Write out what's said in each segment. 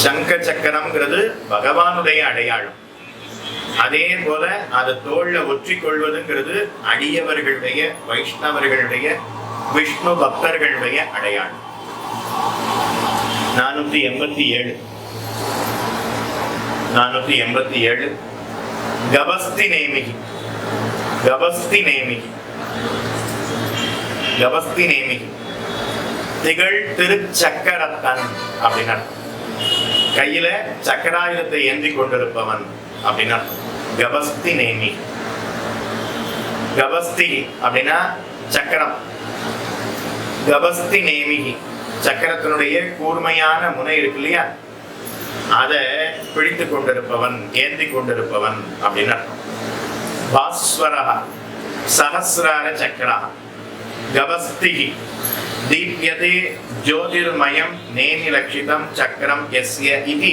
சங்க சக்கரம்ங்கிறது பகவானுடைய அடையாளம். அதே போல அதை தோல்ல ஒற்றி கொள்வதுங்கிறது அடியவர்களுடைய வைஷ்ணவர்களுடைய விஷ்ணு பக்தர்களுடைய அடையாளம். நானூத்தி எண்பத்தி ஏழு. நானூத்தி எண்பத்தி ஏழு. கபஸ்தி நேமிகி. கபஸ்தி நேமிகி. கபஸ்தி நேமிகி. திகழ் திருச்சக்கரத்தன் அப்படின்னு அர்த்தம். கையில சக்கராயுதத்தை ஏந்தி கொண்டிருப்பவன் அப்படின்னா கபஸ்தி நேமி. கபஸ்தி அப்படின்னா சக்கரம். கபஸ்தி நேமிகி சக்கரத்தினுடைய கூர்மையான முனை இருக்கு இல்லையா? அதை பிடித்து கொண்டிருப்பவன் ஏந்தி கொண்டிருப்பவன் அப்படின்னு அர்த்தம். பாஸ்வரா சஹசிரார சக்கரா கபஸ்தி தீப்யதே ஜோதிர்மயம் நேமி லட்சிதம் சக்கரம் எஸ்ய இது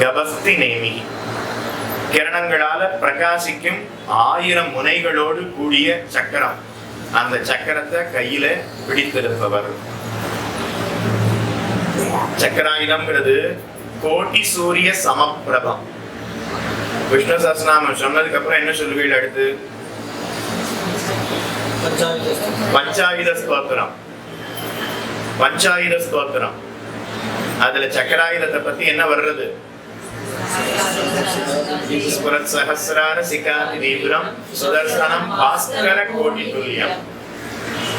கபஸ்தி நேமி கிரணங்களால பிரகாசிக்கும் ஆயிரம் முனைகளோடு கூடிய சக்கரம் அந்த சக்கரத்தை கையில பிடித்திருப்பவர் சக்கராயுதம்ங்கிறது கோட்டி சூரிய சமப்பிரபம் விஷ்ணு சஹஸ்ரநாமம் சொன்னதுக்கு அப்புறம் என்ன சொல்லுவீள் அடுத்து பஞ்சாயுத ஸ்தோத்திரம் பஞ்சாயுத ஸ்தோத்திரம். அதுல சக்கராயுதத்தை பத்தி என்ன வர்றது? ஸ்புரத் சிகா சிகாதி தீவிரம் சுதர்சனம் பாஸ்கர கோட்டி துல்லியம்.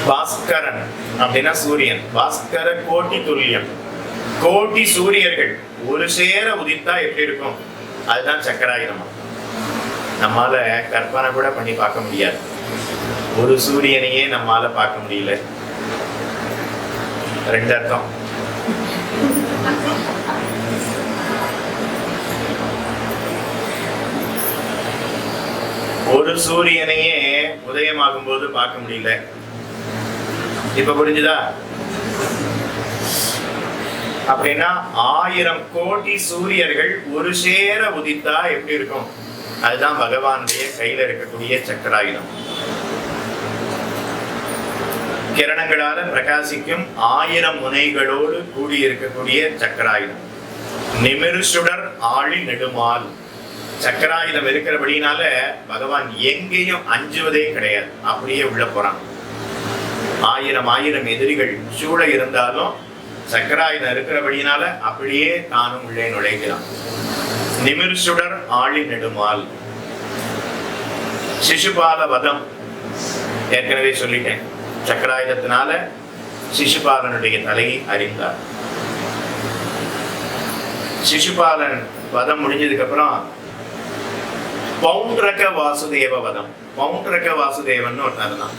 பாஸ்கரன் அப்படின்னா சூரியன். பாஸ்கர கோட்டி துல்லியம். கோட்டி சூரியர்கள். ஒரு சேர உதித்தா எப்படி இருக்கும்? அதுதான் சக்கராயுதமா. நம்மால கற்பனை கூட பண்ணி பார்க்க முடியாது. ஒரு சூரியனையே நம்மால பார்க்க முடியல. ரெண்டு அர்த்தம் ஒரு சூரியனையே உதயமாகும் போது பார்க்க முடியல. இப்ப புரிஞ்சுதா? அப்படின்னா ஆயிரம் கோடி சூரியர்கள் ஒரு சேர உதித்தா எப்படி இருக்கும்? அதுதான் பகவானுடைய கையில இருக்கக்கூடிய சக்கராயுதம். கிரணங்களால பிரகாசிக்கும் ஆயிரம் முனைகளோடு கூடியிருக்கக்கூடிய சக்கராயுதம். நிமிரு சுடர் ஆழி நெடுமால். சக்கராயுதம் இருக்கிறபடினால பகவான் எங்கேயும் அஞ்சுவதே கிடையாது. அப்படியே உள்ள போறான். ஆயிரம் ஆயிரம் எதிரிகள் சூழ இருந்தாலும் சக்கராயுதம் இருக்கிறபடினால அப்படியே தானும் உள்ளே நுழைகிறான். நிமிர் சுடர் ஆழி நெடுமால். சிசுபால வதம் ஏற்கனவே சொல்லிட்டேன். சக்கராயுதத்தினால சிசுபாலனுடைய தலையை அறிந்தார் சிசுபாலன் வதம் முடிஞ்சதுக்கு அப்புறம் பவுண்டரக வாசுதேவ வதம். பவுண்டரக வாசுதேவன் ஒருத்தர் தான்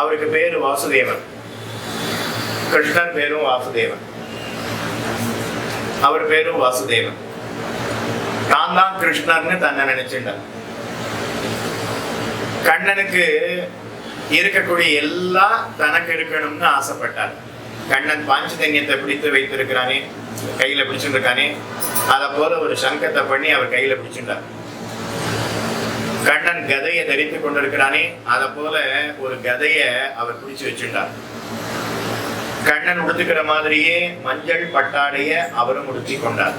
அவருக்கு பேரு வாசுதேவன். கிருஷ்ணன் பேரும் வாசுதேவன். அவர் பேரும் வாசுதேவன். தான் தான் கிருஷ்ணர்னு தன்னை நினைச்சுட்டார் கண்ணனுக்கு இருக்கக்கூடிய எல்லா தனக்கு இருக்கணும்னு ஆசைப்பட்டார். கண்ணன் பாஞ்சதன்யத்தை பிடித்து வைத்திருக்கிறானே கையில பிடிச்சிருக்கானே அதை போல ஒரு சங்கத்தை பண்ணி அவர் கையில பிடிச்சிருந்தார் கண்ணன் கதையை தரித்து கொண்டிருக்கிறானே அதை போல ஒரு கதைய அவர் பிடிச்சு வச்சிருந்தார் கண்ணன் உடுத்துக்கிற மாதிரியே மஞ்சள் பட்டாடைய அவரும் உடுத்தி கொண்டார்.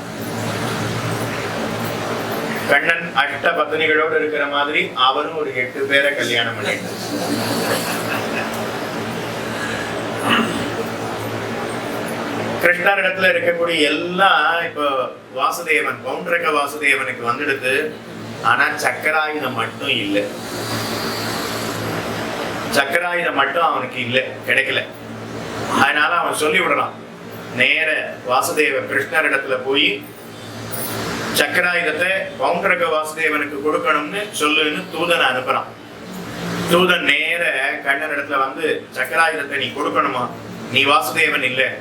அட்ட அஷ்ட இருக்கிற மாதிரி அவரும் ஒரு எட்டு பேரை கல்யாணம் பண்ணிட்டார். கிருஷ்ணரிடத்துல இருக்கக்கூடிய எல்லாம் இப்போ வாசுதேவன் பவுண்டரக வாசுதேவனுக்கு வந்துடுது. ஆனா சக்கராயுதம் மட்டும் இல்லை. சக்கராயுதம் மட்டும் அவனுக்கு இல்லை கிடைக்கல. அதனால அவன் சொல்லி விடுறான் நேர வாசுதேவ கிருஷ்ணரிடத்துல போய் சக்கராயுதத்தை பௌண்டரக வாசுதேவனுக்கு கொடுக்கணும்னு சொல்லுன்னு தூதனை அனுப்புறான். தூதன் நேர கண்ணன் இடத்துல வந்து சக்கராயுதத்தை நீ கொடுக்கணுமா? நீ வாசுதேவன் இல்ல.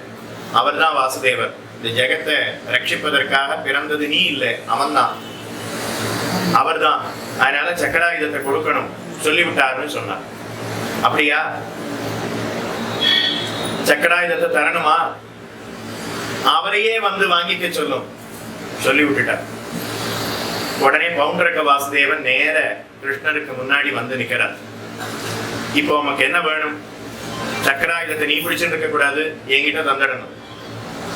அவர்தான் வாசுதேவர். இந்த ஜெகத்தை ரட்சிப்பதற்காக பிறந்தது நீ இல்லை. அவன்தான். அவர்தான். அதனால சக்கராயுதத்தை கொடுக்கணும். சொல்லிவிட்டாருன்னு சொன்னார். அப்படியா? சக்கராயுதத்தை தரணுமா? அவரையே வந்து வாங்கிக்க சொல்லும். சொல்லி விட்டுட்டார் உடனே பவுண்டரக வாசுதேவன் நேர கிருஷ்ணருக்கு முன்னாடி வந்து நிக்கிறார் இப்போ உமக்கு என்ன வேணும்? சக்கராயுதத்தை நீ பிடிச்சிட்டு இருக்க கூடாது என்கிட்ட தந்துடணும்.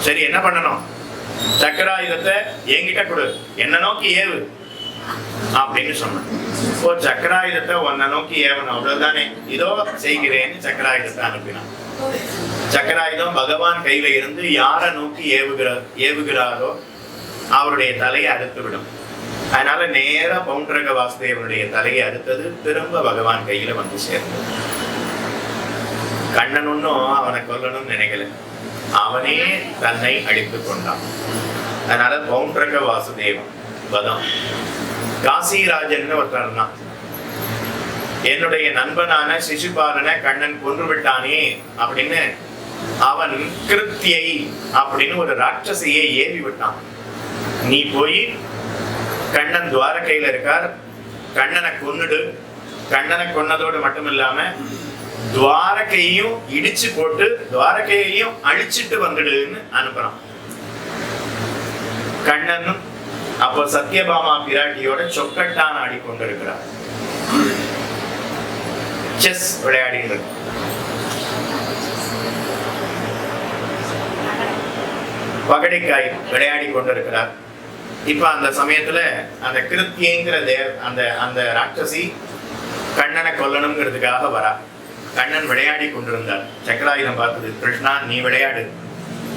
சரி என்ன பண்ணணும்? சக்கராயுதத்தை என்கிட்ட கொடு. என்ன நோக்கி ஏவு. அப்படின்னு சொன்னான். ஓ சக்கராயுதத்தை உன்னை நோக்கி ஏவணும். அவ்வளவுதானே. இதோ செய்கிறேன்னு சக்கராயுதத்தை அனுப்பினான். சக்கராயுதம் பகவான் கையில இருந்து யாரை நோக்கி ஏவுகிற ஏவுகிறாரோ அவருடைய தலையை அறுத்து விடும் அதனால நேரா பவுண்டரக வாசுதேவனுடைய தலையை அறுத்தது திரும்ப பகவான் கையில வந்து சேர்ந்தது கண்ணன் ஒன்னும் அவனை கொல்லணும்னு நினைக்கல. அவனே தன்னை அழித்து கொண்டான். அதனால பவுண்டரக வாசுதேவன் வதம் காசிராஜன் ஒருத்தர் இருந்தான். என்னுடைய நண்பனான சிசுபாலனை கண்ணன் கொன்று விட்டானே அப்படின்னு அவன் கிருத்தியை அப்படின்னு ஒரு ராட்சசியை ஏவி விட்டான். நீ போய் கண்ணன் துவாரகையில இருக்கார். கண்ணனை கொன்னுடு. கண்ணனை கொன்னதோடு மட்டும் இல்லாம துவாரகையையும் இடிச்சு போட்டு துவாரகையையும் அழிச்சிட்டு வந்துடுன்னு அனுப்புறான். கண்ணனும் அப்போ சத்யபாமா பிராட்டியோட சொக்கட்டான் ஆடிக்கொண்டிருக்கிறார் செஸ் விளையாடுகிறது பகடைக்காய் விளையாடி கொண்டிருக்கிறார். இப்ப அந்த சமயத்துல அந்த கிருத்தியங்கிற தேவ் அந்த அந்த ராட்சசி கண்ணனை கொல்லணுங்கிறதுக்காக வரா. கண்ணன் விளையாடி கொண்டிருந்தார். சக்கராயுதம் பார்த்தது கிருஷ்ணா நீ விளையாடு.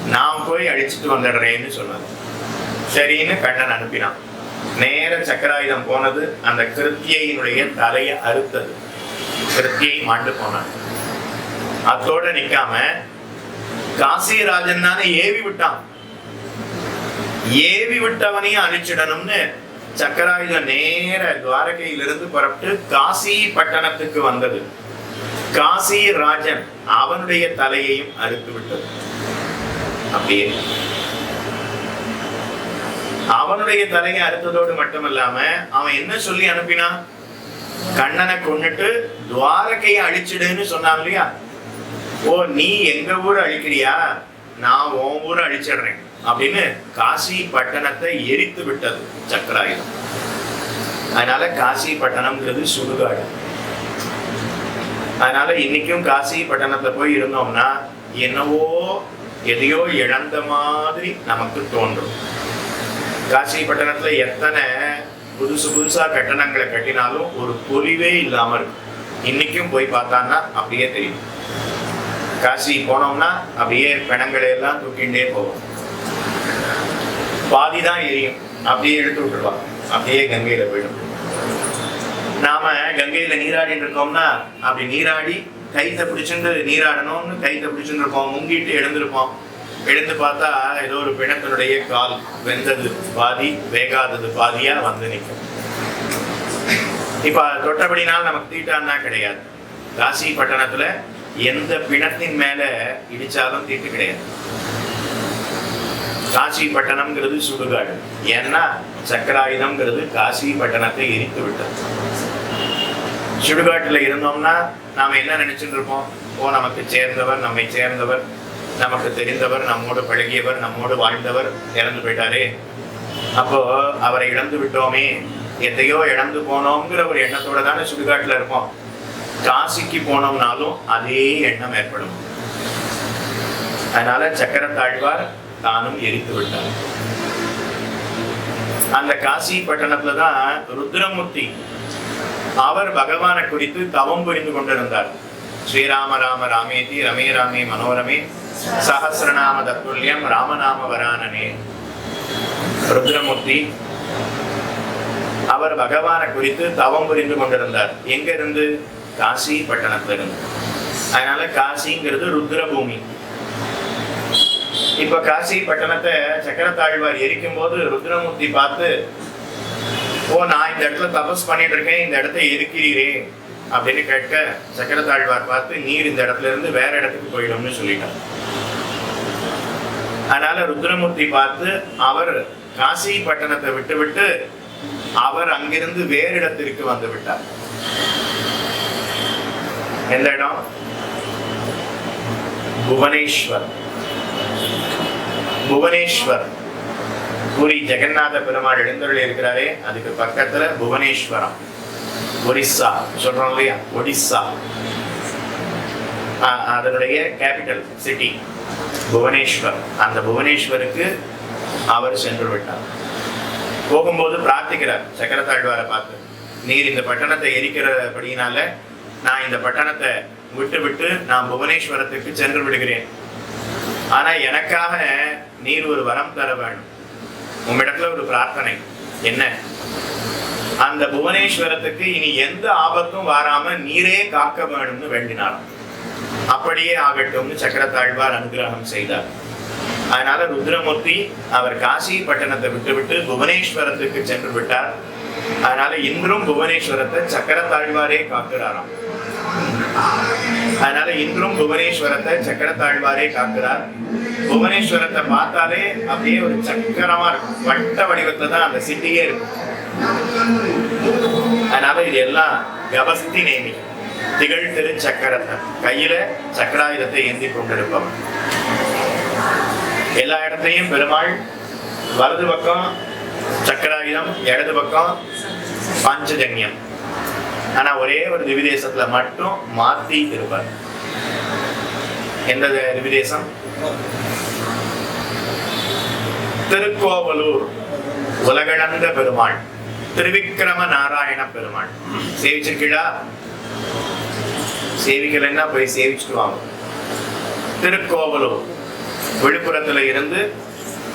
நான் போய் அடிச்சுட்டு வந்துடுறேன்னு சொன்னார். சரின்னு கண்ணன் அனுப்பினான். நேர சக்கராயுதம் போனது அந்த கிருத்தியினுடைய தலையை அறுத்தது. கிருத்தியை மாண்டு போனான். அத்தோட நிக்காம காசிராஜன் தானே ஏவி விட்டான். ஏவி விட்டவனையும் அழிச்சிடணும்னு சக்கராயுத நேர துவாரகையிலிருந்து புறப்பட்டு காசி பட்டணத்துக்கு வந்தது. காசி ராஜன் அவனுடைய தலையையும் அறுத்து விட்டது. அப்படியே. அவனுடைய தலையை அறுத்ததோடு மட்டுமல்லாம அவன் என்ன சொல்லி அனுப்பினான் கண்ணனை கொன்னுட்டு துவாரகையை அழிச்சிடுன்னு சொன்னான் இல்லையா? ஓ நீ எங்க ஊர் அழிக்கிறியா? நான் உன் ஊரை அழிச்சிடுறேன். அப்படின்னு காசி பட்டணத்தை எரித்து விட்டது சக்கராயுதம். அதனால காசி பட்டணம்ங்கிறது சுடுகாடு. அதனால இன்னைக்கும் காசி பட்டணத்தை போய் இருந்தோம்னா என்னவோ எதையோ இழந்த மாதிரி நமக்கு தோன்றும். காசி பட்டணத்துல எத்தனை புதுசு புதுசா கட்டணங்களை கட்டினாலும் ஒரு பொலிவே இல்லாம இருக்கும். இன்னைக்கும் போய் பார்த்தான்னா அப்படியே தெரியும். காசி போனோம்னா அப்படியே பிணங்களை எல்லாம் தூக்கிண்டே போவோம். பாதி தான் எரியும். அப்படியே எடுத்து விட்டுருவா. அப்படியே கங்கையில போயிடும். நாம கங்கையில நீராடிட்டு இருக்கோம்னா அப்படி நீராடி கைத்தை பிடிச்சிட்டு நீராடணும்னு கைத்தை பிடிச்சிட்டு இருப்போம் முங்கிட்டு எழுந்திருப்போம். எழுந்து பார்த்தா ஏதோ ஒரு பிணத்தினுடைய கால் வெந்தது பாதி வேகாதது பாதியா வந்து நிற்கும். இப்ப தொட்டபடினால் நமக்கு தீட்டான்னா கிடையாது. காசி பட்டணத்துல எந்த பிணத்தின் மேல இடிச்சாலும் தீட்டு கிடையாது. காசி பட்டணம்ங்கிறது சுடுகாடு. ஏன்னா சக்கராயுதம்ங்கிறது காசி பட்டணத்தை எரித்து விட்டது. சுடுகாட்டுல இருந்தோம்னா நாம என்ன நினைச்சிட்டு இருப்போம் ஓ நமக்கு சேர்ந்தவர் நம்மை சேர்ந்தவர் நமக்கு தெரிந்தவர் நம்மோடு பழகியவர் நம்மோடு வாழ்ந்தவர் இறந்து போயிட்டாரே. அப்போ அவரை இழந்து விட்டோமே எதையோ இழந்து போனோங்கிற ஒரு எண்ணத்தோட தானே சுடுகாட்டுல இருப்போம். காசிக்கு போனோம்னாலும் அதே எண்ணம் ஏற்படும். அதனால சக்கரத்தாழ்வார் தானும் எரித்து விட்டார் அந்த காசி பட்டணத்துல தான் ருத்ரமூர்த்தி அவர் பகவானை குறித்து தவம் புரிந்து கொண்டிருந்தார். ஸ்ரீராம ராம ராமேதி ரமே ராமே மனோரமே சஹசிரநாம தத்துல்யம் ராமநாம வரானனே. ருத்ரமூர்த்தி அவர் பகவானை குறித்து தவம் புரிந்து கொண்டிருந்தார். எங்க இருந்து காசி பட்டணத்துல இருந்து அதனால காசிங்கிறது ருத்ரபூமி. இப்ப காசி பட்டணத்தை சக்கரத்தாழ்வார் எரிக்கும் போது ருத்ரமூர்த்தி பார்த்து ஓ நான் இந்த இடத்துல தபஸ் பண்ணிட்டு இருக்கேன் இந்த இடத்த எரிக்கிறீரே அப்படின்னு கேட்க சக்கரத்தாழ்வார் பார்த்து நீர் இந்த இடத்துல இருந்து வேற இடத்துக்கு போயிடும்னு சொல்லிட்டார். அதனால ருத்ரமூர்த்தி பார்த்து அவர் காசி பட்டணத்தை விட்டு விட்டு அவர் அங்கிருந்து வேறு இடத்திற்கு வந்து விட்டார். எந்த இடம்? புவனேஸ்வர். புவனேஸ்வர். பூரி ஜெகநாத பெருமாள் எழுந்தருள் இருக்கிறாரே அதுக்கு பக்கத்துல புவனேஸ்வரம். ஒரிஸ்ஸா சொல்றோம் இல்லையா? ஒடிசா. அதனுடைய கேபிட்டல் சிட்டி புவனேஸ்வர். அந்த புவனேஸ்வருக்கு அவர் சென்று விட்டார். போகும்போது பிரார்த்திக்கிறார் சக்கரத்தாழ்வாரை பார்த்து நீர் இந்த பட்டணத்தை எரிக்கிறபடியினால நான் இந்த பட்டணத்தை விட்டு விட்டு நான் புவனேஸ்வரத்துக்கு சென்று விடுகிறேன். ஆனா எனக்காக நீர் ஒரு வரம் தர வேணும் உம்மிடத்துல ஒரு பிரார்த்தனை. என்ன? அந்த புவனேஸ்வரத்துக்கு இனி எந்த ஆபத்தும் வராம நீரே காக்க வேணும்னு வேண்டினாராம். அப்படியே ஆகட்டும்னு சக்கரத்தாழ்வார் அனுகிரகம் செய்தார். அதனால ருத்ரமூர்த்தி அவர் காசி பட்டணத்தை விட்டுவிட்டு புவனேஸ்வரத்துக்கு சென்று விட்டார். அதனால இன்றும் புவனேஸ்வரத்தை சக்கரத்தாழ்வாரே காக்கிறாராம். அதனால இன்றும் புவனேஸ்வரத்தை சக்கரத்தாழ்வாரே காக்கிறார். புவனேஸ்வரத்தை பார்த்தாலே அப்படியே ஒரு சக்கரமா இருக்கும். வட்ட வடிவத்துல தான் அந்த சிட்டியே இருக்கும். அதனால இது எல்லாம் கவஸ்தி நேமி. திகழ் திரு சக்கரத்தை. கையில சக்கராயுதத்தை ஏந்தி கொண்டிருப்பவன் எல்லா இடத்தையும் பெருமாள் வலது பக்கம் சக்கராயுதம் இடது பக்கம் பஞ்சஜன்யம். ஆனா ஒரே ஒரு திவிதேசத்துல மட்டும் மாத்தி இருப்பார். எந்த திவிதேசம் திருக்கோவலூர் உலகளந்த பெருமாள் திருவிக்கிரம நாராயண பெருமாள். சேவிச்சிருக்கீங்களா? சேவிக்கலைன்னா போய் சேவிச்சுட்டு வாங்க. திருக்கோவலூர் விழுப்புரத்துல இருந்து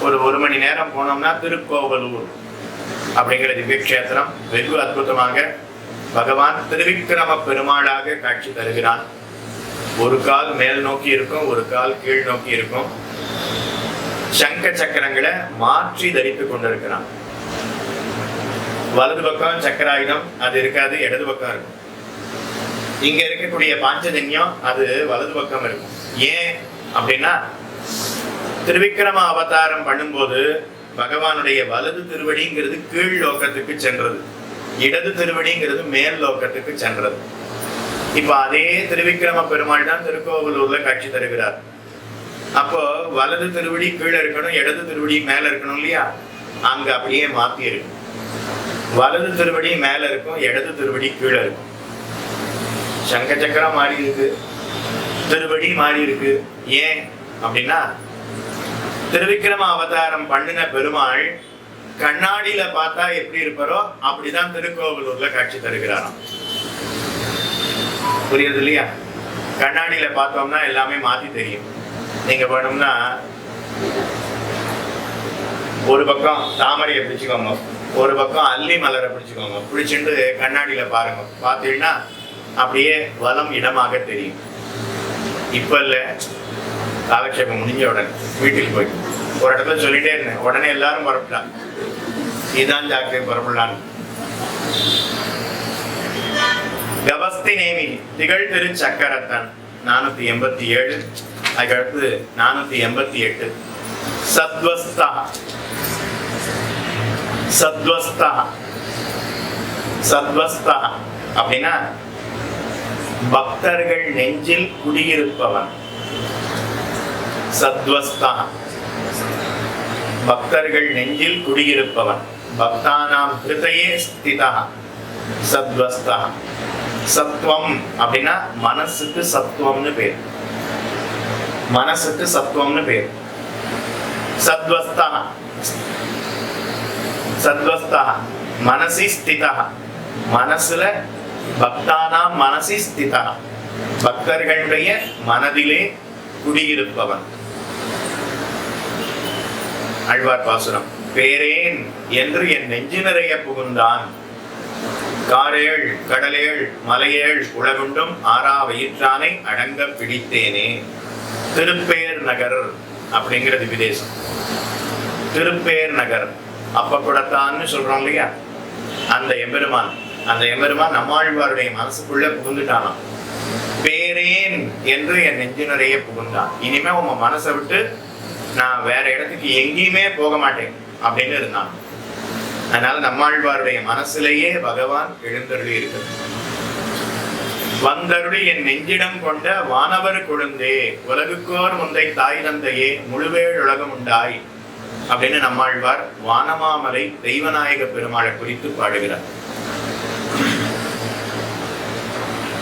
ஒரு ஒரு மணி நேரம் போனோம்னா திருக்கோவலூர். அப்படிங்கிற திவ்ய கஷேத்திரம் வெகு அற்புதமாக பகவான் திருவிக்கிரம பெருமாளாக காட்சி தருகிறான் ஒரு கால் மேல் நோக்கி இருக்கும் ஒரு கால் கீழ் நோக்கி இருக்கும். சங்க சக்கரங்களை மாற்றி தரித்துக் கொண்டிருக்கிறான். வலது பக்கம் சக்கராயுதம் அது இருக்காது இடது பக்கம் இருக்கும். இங்க இருக்கக்கூடிய பாஞ்சஜன்யம் அது வலது பக்கம் இருக்கும். ஏன் அப்படின்னா திருவிக்கிரம அவதாரம் பண்ணும்போது பகவானுடைய வலது திருவடிங்கிறது கீழ் லோகத்துக்கு சென்றது. இடது திருவடிங்கிறது மேல் லோக்கத்துக்கு சென்றது. இப்ப அதே திருவிக்கிரம பெருமாள் தான் திருக்கோவிலூர்ல காட்சி தருகிறார். அப்போ வலது திருவடி கீழே இருக்கணும் இடது திருவடி மேல இருக்கணும் இல்லையா? அங்க அப்படியே மாத்தி இருக்கும் வலது திருவடி மேல இருக்கும் இடது திருவடி கீழே இருக்கும். சங்க சக்கரம் மாறி இருக்கு. திருவடி மாறி இருக்கு. ஏன் அப்படின்னா திருவிக்கிரம அவதாரம் பண்ணின பெருமாள் கண்ணாடியில பார்த்தா எப்படி இருப்பாரோ அப்படிதான் திருக்கோவிலூர்ல காட்சி தருகிறாராம். புரியுது இல்லையா? கண்ணாடியில பார்த்தோம்னா எல்லாமே மாத்தி தெரியும். நீங்க வேணும்னா ஒரு பக்கம் தாமரையை பிடிச்சுக்கோங்க ஒரு பக்கம் அல்லி மலரை பிடிச்சுக்கோங்க. பிடிச்சிட்டு கண்ணாடியில பாருங்க. பார்த்தீங்கன்னா அப்படியே வலம் இடமாக தெரியும். இப்ப இல்ல. காலக்ஷேபம் முடிஞ்ச உடனே வீட்டுக்கு போய் ஒரு இடத்துல சொல்லிட்டே இருந்தேன். உடனே எல்லாரும் புறப்பட்டான் இதான் ஜாக்கிரதை புறப்படலான்னு. கபஸ்தி நேமி திகழ் திரு சக்கரத்தன் நானூத்தி எண்பத்தி ஏழு. அதுக்கடுத்து நானூத்தி எண்பத்தி எட்டு. சத்வஸ்தா. சத்வஸ்தா. சத்வஸ்தா. அப்படின்னா பக்தர்கள் நெஞ்சில் குடியிருப்பவன். சத்வஸ்தா. பக்தர்கள் நெஞ்சில் குடியிருப்பவன். பக்தானாம் ஹிருதயே ஸ்திதா சத்வஸ்தா. சத்வம் அப்படின்னா மனசுக்கு சத்துவம்னு பேர். மனசுக்கு சத்துவம்னு பேர். சத்வஸ்தா. சத்வஸ்தா. மனசி ஸ்திதா. மனசுல பக்தானாம் மனசி ஸ்திதா. பக்தர்களுடைய மனதிலே குடியிருப்பவன். ஆழ்வார் பாசுரம். பேரேன் என்று என் நெஞ்சு நிறைய புகுந்தான். காரேள் கடலேள் மலையேள் உலகுண்டும் ஆறா வயிற்றானை அடங்க பிடித்தேனே. திருப்பேர் நகர் அப்படிங்கிறது விதேசம். திருப்பேர் நகர். அப்ப கூடத்தான்னு சொல்றோம் இல்லையா? அந்த எம்பெருமான். அந்த எம்பெருமான் நம்மாழ்வாருடைய மனசுக்குள்ள புகுந்துட்டானாம். பேரேன் என்று என் நெஞ்சு நிறைய புகுந்தான். இனிமே உன் மனசை விட்டு நான் வேற இடத்துக்கு எங்கேயுமே போக மாட்டேன் அப்படின்னு இருந்தான். அதனால நம்மாழ்வாருடைய மனசுலேயே பகவான் எழுந்தருளி இருக்கு வந்தருளி என் நெஞ்சிடம் கொண்ட வானவர் கொழுந்தே உலகுக்கோர் முந்தை தாய் தந்தையே முழுவேள் உலகம் உண்டாய் அப்படின்னு நம்மாழ்வார் வானமாமலை தெய்வநாயக பெருமாளை குறித்து பாடுகிறார்.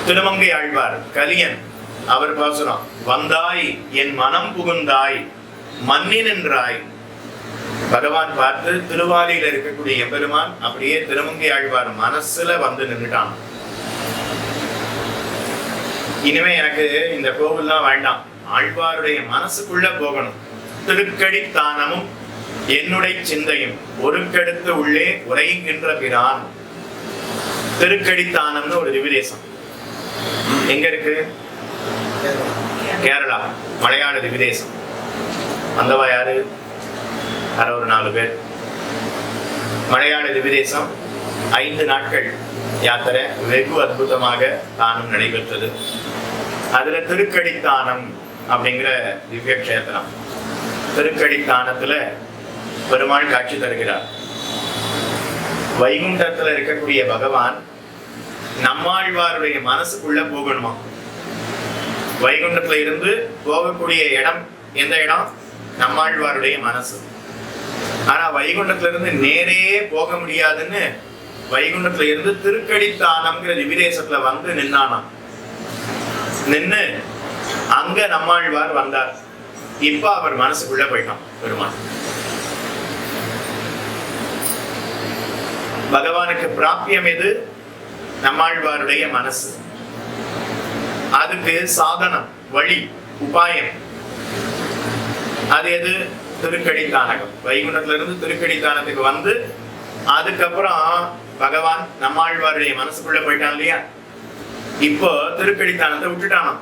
திருமங்கை ஆழ்வார் கலியன் அவர் பாசுரம் வந்தாய் என் மனம் புகுந்தாய் மன்னினென்றாய். பகவான் பார்த்து திருவாலியில இருக்கக்கூடிய எம்பெருமான் அப்படியே திருமங்கை ஆழ்வார் மனசுல வந்து நின்றுட்டான் இனிமே எனக்கு இந்த கோவில்லாம் வேண்டாம். ஆழ்வாருடைய மனசுக்குள்ள போகணும். திருக்கடி தானமும் என்னுடைய சிந்தையும் ஒருக்கெடுத்து உள்ளே உரைகின்ற பிரான். திருக்கடித்தானம்னு ஒரு திவிதேசம் எங்க இருக்கு? கேரளா. மலையாள திவிதேசம் வந்தவா யாரு? யாரோ ஒரு நாலு பேர். மலையாள திவிதேசம் ஐந்து நாட்கள் யாத்திரை வெகு அற்புதமாக தானம் நடைபெற்றது. அதுல திருக்கடித்தானம் அப்படிங்கிற திவ்ய கஷேத்திரம். திருக்கடித்தானத்துல பெருமாள் காட்சி தருகிறார். வைகுண்டத்துல இருக்கக்கூடிய பகவான் நம்மாழ்வாருடைய மனசுக்குள்ள போகணுமா? வைகுண்டத்துல இருந்து போகக்கூடிய இடம் எந்த இடம்? நம்மாழ்வாருடைய மனசு. ஆனா வைகுண்டத்துல இருந்து நேரே போக முடியாதுன்னு வைகுண்டத்துல இருந்து திருக்கடித்தானம்ங்கிற திவிதேசத்துல வந்து நின்னானாம். நின்னு அங்க நம்மாழ்வார் வந்தார். இப்ப அவர் மனசுக்குள்ள போயிட்டான் பெருமான். பகவானுக்கு பிராபியம் எது? நம்மாழ்வாருடைய மனசு. அதுக்கு சாதனம் வழி உபாயம். அது எது? திருக்கடித்தானகம் வைகுண்டத்துல இருந்து திருக்கடித்தானத்துக்கு வந்து அதுக்கப்புறம் பகவான் நம்மாழ்வாருடைய மனசுக்குள்ள போயிட்டான் இல்லையா? இப்போ திருக்கடித்தானத்தை விட்டுட்டானாம்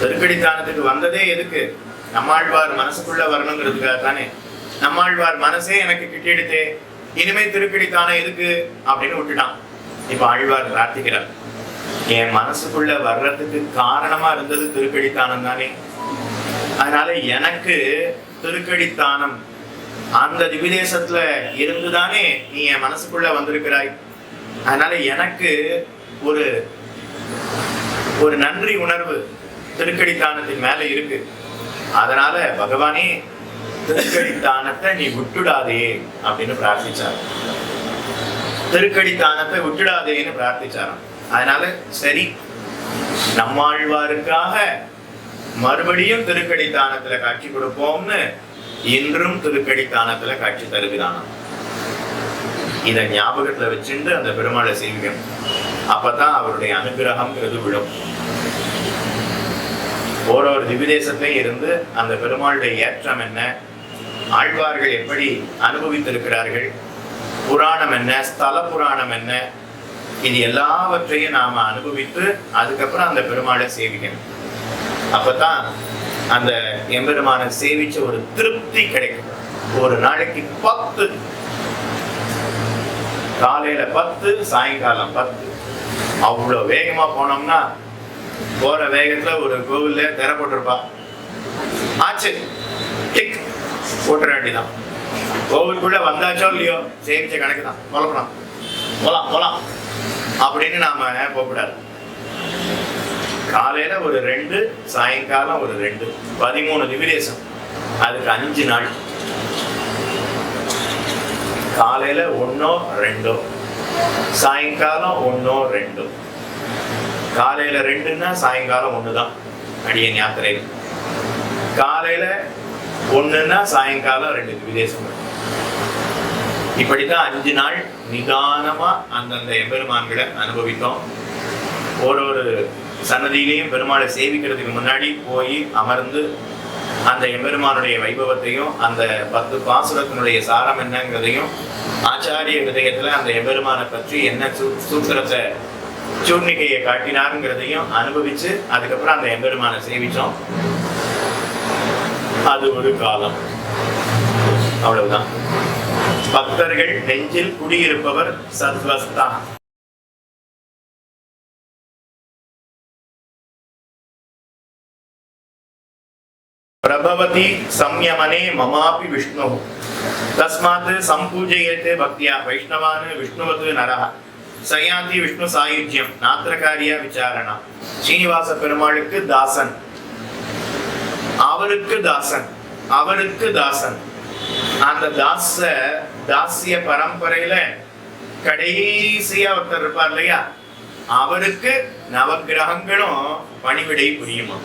திருக்கடித்தானத்துக்கு வந்ததே எதுக்கு? நம்மாழ்வார் மனசுக்குள்ள வரணுங்கிறதுக்காக தானே. நம்மாழ்வார் மனசே எனக்கு கிட்டிடுத்தே இனிமே திருக்கடித்தானம் எதுக்கு? அப்படின்னு விட்டுட்டான். இப்ப ஆழ்வார் பிரார்த்திக்கிறார். என் மனசுக்குள்ள வர்றதுக்கு காரணமா இருந்தது திருக்கடித்தானம் தானே அதனால எனக்கு திருக்கடித்தானம். அந்த திவிதேசத்துல இருந்துதானே நீ என் மனசுக்குள்ள வந்திருக்கிறாய். அதனால எனக்கு ஒரு ஒரு நன்றி உணர்வு திருக்கடித்தானத்தின் மேல இருக்கு. அதனால பகவானே திருக்கடித்தானத்தை நீ விட்டுடாதே அப்படின்னு பிரார்த்திச்சார் திருக்கடித்தானத்தை விட்டுடாதேன்னு பிரார்த்திச்சாராம். அதனால சரி நம்மாழ்வாருக்காக மறுபடியும் திருக்கடித்தானத்துல காட்சி கொடுப்போம்னு இன்றும் திருக்கடித்தானத்துல காட்சி தருகிறானாம் இத ஞாபகத்துல வச்சுட்டு அந்த பெருமாளை செய்வியும் அப்பதான் அவருடைய அனுகிரகம்ங்கிறது விழும். ஒரு ஒரு திவிதேசத்திலையும் இருந்து அந்த பெருமாளுடைய ஏற்றம் என்ன? ஆழ்வார்கள் எப்படி அனுபவித்திருக்கிறார்கள்? புராணம் என்ன? ஸ்தல புராணம் என்ன? இது எல்லாவற்றையும் நாம அனுபவித்து அதுக்கப்புறம் அந்த பெருமாளை சேவிக்கணும். அப்பதான் அந்த எம்பெருமான சேவிச்ச ஒரு திருப்தி கிடைக்கும். ஒரு நாளைக்கு பத்து காலையில பத்து சாயங்காலம் பத்து. அவ்வளவு வேகமா போனோம்னா போற வேகத்துல ஒரு கோவில்ல திற போட்டிருப்பா. ஆச்சு. டிக் போட்டுற வேண்டியதான் கோவிலுக்குள்ள வந்தாச்சோ இல்லையோ சேமிச்ச கணக்கு தான் போலப்பலாம் போலாம் போலாம். அப்படின்னு நாம போகக்கூடாது. காலையில ஒரு ரெண்டு சாயங்காலம் ஒரு ரெண்டு. பதிமூணு நிமிடேசம். அதுக்கு அஞ்சு நாள். காலையில ஒன்னோ ரெண்டோ சாயங்காலம் ஒன்னோ ரெண்டோ. காலையில ரெண்டுன்னா சாயங்காலம் ஒண்ணுதான். அடியன் யாத்திரையில் காலையில ஒண்ணுன்னா சாயங்காலம் ரெண்டு விதேசம் இப்படிதான் அஞ்சு நாள் நிதானமா அந்தந்த எம்பெருமான்களை அனுபவித்தோம். ஒரு ஒரு சன்னதியிலையும் பெருமாளை சேவிக்கிறதுக்கு முன்னாடி போய் அமர்ந்து அந்த எம்பெருமானுடைய வைபவத்தையும் அந்த பத்து பாசுரத்தினுடைய சாரம் என்னங்கிறதையும் ஆச்சாரிய விதயத்துல அந்த எம்பெருமானை பற்றி என்ன சூ- சூத்திரத்தை சூர்ணிகையை காட்டினாருங்கிறதையும் அனுபவிச்சு அதுக்கப்புறம் அந்த எம்பெருமானை சேவிச்சோம். அது ஒரு காலம். அவ்வளவுதான். பக்தர்கள் நெஞ்சில் குடியிருப்பவர் சத்வஸ்தான் பிரபவதி சம்யமனே மமாபி விஷ்ணு தஸ்மாத் சம்பூஜயத்தே பக்தியா வைஷ்ணவான் விஷ்ணுவது நரக சயாதி விஷ்ணு சாயுஜ்யம் நாத்திரகாரியா விசாரணா ஸ்ரீனிவாச பெருமாளுக்கு தாசன்। அவருக்கு தாசன் அவருக்கு தாசன்। அந்த தாச தாசிய பரம்பரையில கடைசியா ஒருத்தர் இருப்பார் இல்லையா? அவருக்கு நவகிரகங்களும் பணிவிடை புரியுமா